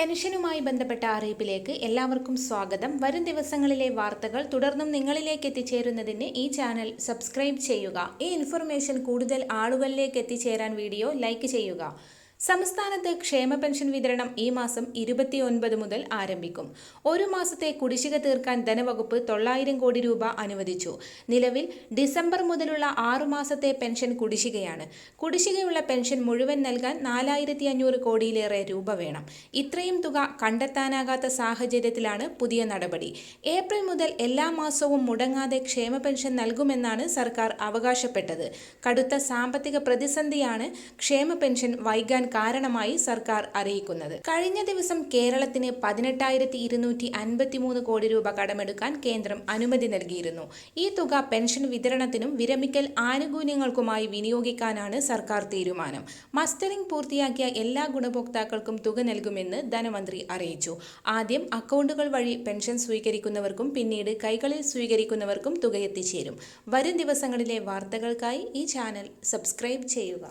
പെൻഷനുമായി ബന്ധപ്പെട്ട അറിയിപ്പിലേക്ക് എല്ലാവർക്കും സ്വാഗതം. വരും ദിവസങ്ങളിലെ വാർത്തകൾ തുടർന്നും നിങ്ങളിലേക്ക് എത്തിച്ചേരുന്നതിന് ഈ ചാനൽ സബ്സ്ക്രൈബ് ചെയ്യുക. ഈ ഇൻഫർമേഷൻ കൂടുതൽ ആളുകളിലേക്ക് എത്തിച്ചേരാൻ വീഡിയോ ലൈക്ക് ചെയ്യുക. സംസ്ഥാനത്ത് ക്ഷേമ പെൻഷൻ വിതരണം ഈ മാസം ഇരുപത്തിയൊൻപത് മുതൽ ആരംഭിക്കും. ഒരു മാസത്തെ കുടിശ്ശിക തീർക്കാൻ ധനവകുപ്പ് തൊള്ളായിരം കോടി രൂപ അനുവദിച്ചു. നിലവിൽ ഡിസംബർ മുതലുള്ള ആറു മാസത്തെ പെൻഷൻ കുടിശ്ശികയാണ്. കുടിശ്ശികയുള്ള പെൻഷൻ മുഴുവൻ നൽകാൻ നാലായിരത്തി അഞ്ഞൂറ് കോടിയിലേറെ രൂപ വേണം. ഇത്രയും തുക കണ്ടെത്താനാകാത്ത സാഹചര്യത്തിലാണ് പുതിയ നടപടി. ഏപ്രിൽ മുതൽ എല്ലാ മാസവും മുടങ്ങാതെ ക്ഷേമ പെൻഷൻ നൽകുമെന്നാണ് സർക്കാർ അവകാശപ്പെട്ടത്. കടുത്ത സാമ്പത്തിക പ്രതിസന്ധിയാണ് ക്ഷേമ പെൻഷൻ വൈകാൻ കാരണമായി സർക്കാർ അറിയിക്കുന്നത്. കഴിഞ്ഞ ദിവസം കേരളത്തിന് പതിനെട്ടായിരത്തി ഇരുന്നൂറ്റി അൻപത്തിമൂന്ന് കോടി രൂപ കടമെടുക്കാൻ കേന്ദ്രം അനുമതി നൽകിയിരുന്നു. ഈ തുക പെൻഷൻ വിതരണത്തിനും വിരമിക്കൽ ആനുകൂല്യങ്ങൾക്കുമായി വിനിയോഗിക്കാനാണ് സർക്കാർ തീരുമാനം. മസ്റ്ററിംഗ് പൂർത്തിയാക്കിയ എല്ലാ ഗുണഭോക്താക്കൾക്കും തുക നൽകുമെന്ന് ധനമന്ത്രി അറിയിച്ചു. ആദ്യം അക്കൗണ്ടുകൾ വഴി പെൻഷൻ സ്വീകരിക്കുന്നവർക്കും പിന്നീട് കൈകളിൽ സ്വീകരിക്കുന്നവർക്കും തുക എത്തിച്ചേരും. വരും ദിവസങ്ങളിലെ വാർത്തകൾക്കായി ഈ ചാനൽ സബ്സ്ക്രൈബ് ചെയ്യുക.